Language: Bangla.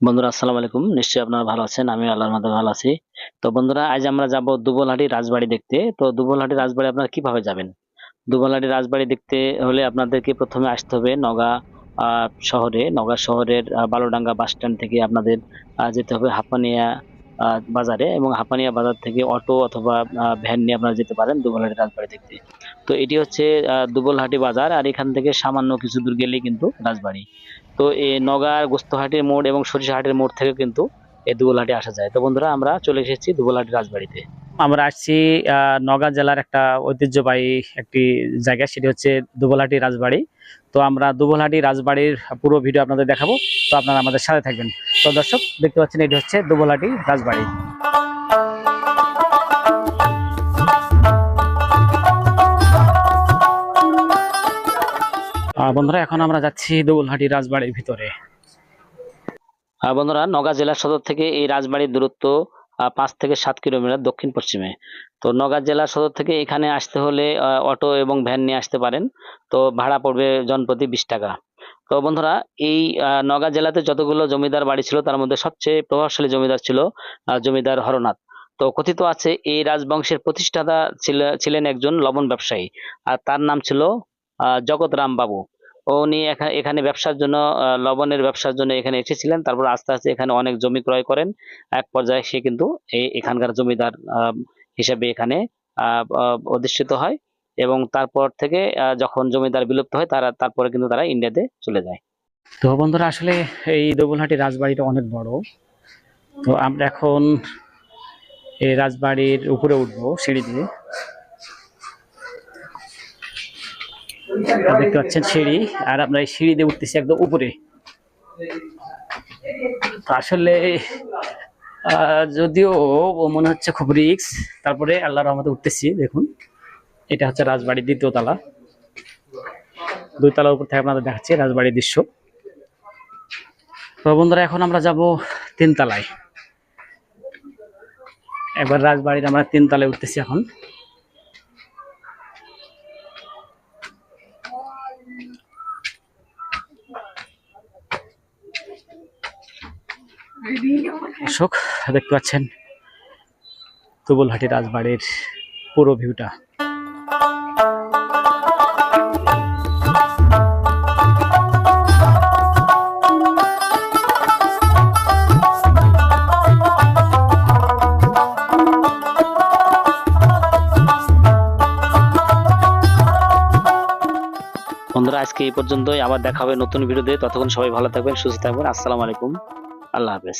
বন্ধুরা, আসসালামু আলাইকুম। নিশ্চয়ই আপনারা ভালো আছেন আমি আল্লাহর মধ্যে ভালো আছি। তো বন্ধুরা, আজ আমরা যাব দুবলহাটি রাজবাড়ি দেখতে। তো দুবলহাটি রাজবাড়ি আপনারা কীভাবে যাবেন? দুবলহাটি রাজবাড়ি দেখতে হলে আপনাদেরকে প্রথমে আসতে হবে নগা শহরে। নগা শহরের বালুডাঙ্গা বাস স্ট্যান্ড থেকে আপনাদের যেতে হবে হাপানিয়া বাজারে। এবং হাপানিয়া বাজার থেকে অটো অথবা ভ্যান নিয়ে আপনারা যেতে পারেন দুবলহাটি রাজবাড়ি দেখতে। তো এটি হচ্ছে দুবলহাটি বাজার। আর এখান থেকে সামান্য কিছু দূর গেলেই কিন্তু রাজবাড়ি। তো এই নগার গোস্তহাটির মোড় এবং সরিষাহাটের মোড় থেকে কিন্তু এই দুবলহাটি আসা যায়। তো বন্ধুরা, আমরা চলে এসেছি দুবলহাটি রাজবাড়িতে। আমরা আসছি নগাঁ জেলার একটা ঐতিহ্যবাহী একটি জায়গা, সেটি হচ্ছে দুবলহাটি রাজবাড়ি। তো আমরা দুবলহাটি রাজবাড়ির পুরো ভিডিও আপনাদের দেখাবো। তো আপনারা আমাদের সাথে থাকবেন। তো দর্শক, দেখতে পাচ্ছেন, এটি হচ্ছে দুবলহাটি রাজবাড়ি। বন্ধুরা এখন আমরা যাচ্ছি দুবলহাটি রাজবাড়ির ভিতরে। বন্ধুরা নগাঁ জেলা সদর থেকে এই রাজবাড়ির দূরত্ব পাঁচ থেকে সাত কিলোমিটার দক্ষিণ পশ্চিমে। তো নগাঁ জেলা সদর থেকে এখানে আসতে হলে অটো এবং ভ্যান নিয়ে আসতে পারেন। তো ভাড়া পড়বে জনপ্রতি বিশ টাকা। তো বন্ধুরা এই নগাঁ জেলাতে যতগুলো জমিদার বাড়ি ছিল তার মধ্যে সবচেয়ে প্রভাবশালী জমিদার ছিল জমিদার হরনাথ। তো কথিত আছে এই রাজবংশের প্রতিষ্ঠাতা ছিল- ছিলেন একজন লবণ ব্যবসায়ী। আর তার নাম ছিল আহ, জগৎরাম বাবু উনি এখা- এখানে ব্যবসার জন্য লবণের ব্যবসার জন্য এখানে এসেছিলেন। তারপর আস্তে আস্তে এখানে অনেক জমি ক্রয় করেন। এক পর্যায়ে সে কিন্তু এখানকার জমিদার হিসেবে এখানে অধিষ্ঠিত হয় এবং তারপর থেকে যখন জমিদার বিলুপ্ত হয়, তারা, তারপরে কিন্তু তারা ইন্ডিয়াতে চলে যায়। তো বন্ধুরা, আসলে এই দোবলহাটি রাজবাড়িটা অনেক বড়। তো আমরা এখন এই রাজবাড়ির উপরে উঠবো, সিঁড়ি দিয়ে। দেখতে পাচ্ছেন সিঁড়ি, আর আমরা এই সিঁড়ি দিয়ে উঠতেছি একদম উপরে। আসলে যদিও মনে হচ্ছে খুব রিক্স তারপরে আল্লাহর রহমতে উঠতেছি, দেখুন। এটা হচ্ছে রাজবাড়ির দ্বিতীয় তলা। দুই তলার উপর থেকে আপনাদের দেখাচ্ছি রাজবাড়ির দৃশ্য। তো বন্ধুরা, এখন আমরা যাব তিন তলায়। একবার রাজবাড়ির আমরা তিন তলায় উঠতেছি এখন। দর্শক, দেখতে পাচ্ছেন তুবলহাটি রাজবাড়ির পুরো ভিউটা। বন্ধুরা, আজকে এই পর্যন্তই। আবার দেখা হবে নতুন ভিডিওতে। ততক্ষণ সবাই ভালো থাকবেন, সুস্থ থাকবেন। আসসালামু আলাইকুম। আল্লাহ হাফেজ।